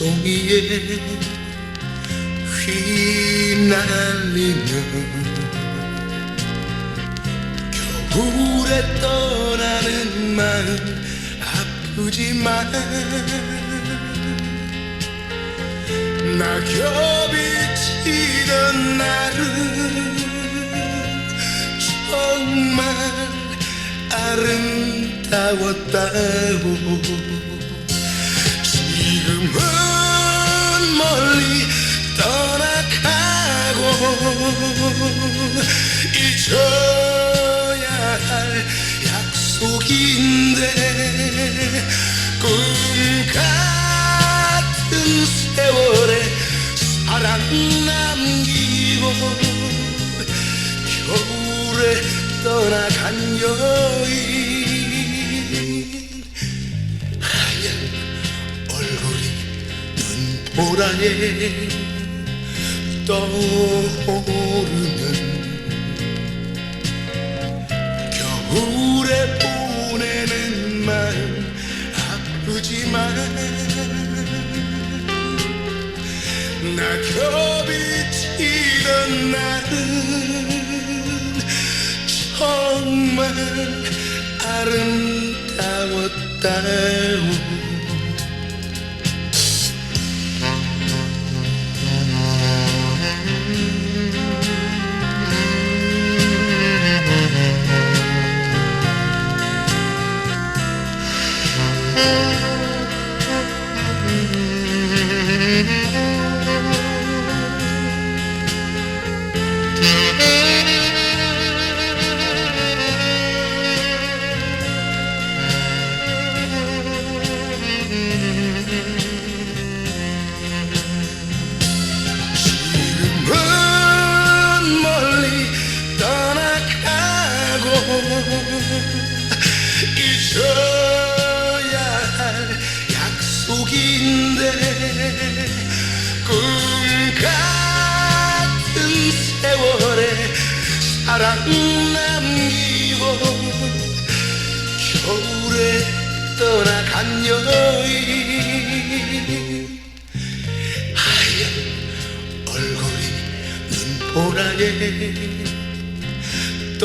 송이에 휘날리며 겨울에 떠나는 마음 아프지만 낙엽이 지던 날은 정말 아름다웠다고 지금은 멀리 떠나가고 잊어야 할 약속인데 꿈 같은 세월에 사랑 남기고 겨울에 떠나간 여 눈보라에 떠오르면 겨울에 보내는 마음 아프지만 낙엽이 지던 날은 정말 아름다웠다고 잊어야 할 약속인데 꿈 같은 세월에 사랑 남기고 겨울에 떠나간 여인. 하얀 얼굴이 눈보라에 떠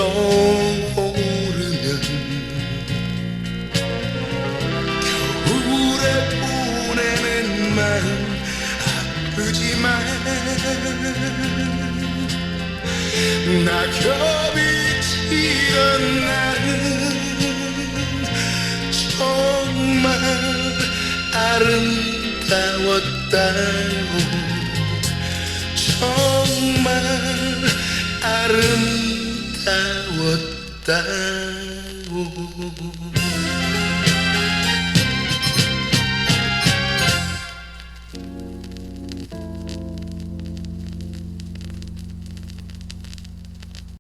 마음 아프지만 낙엽이 지던 날은 정말 아름다웠다고. 정말 아름다웠다고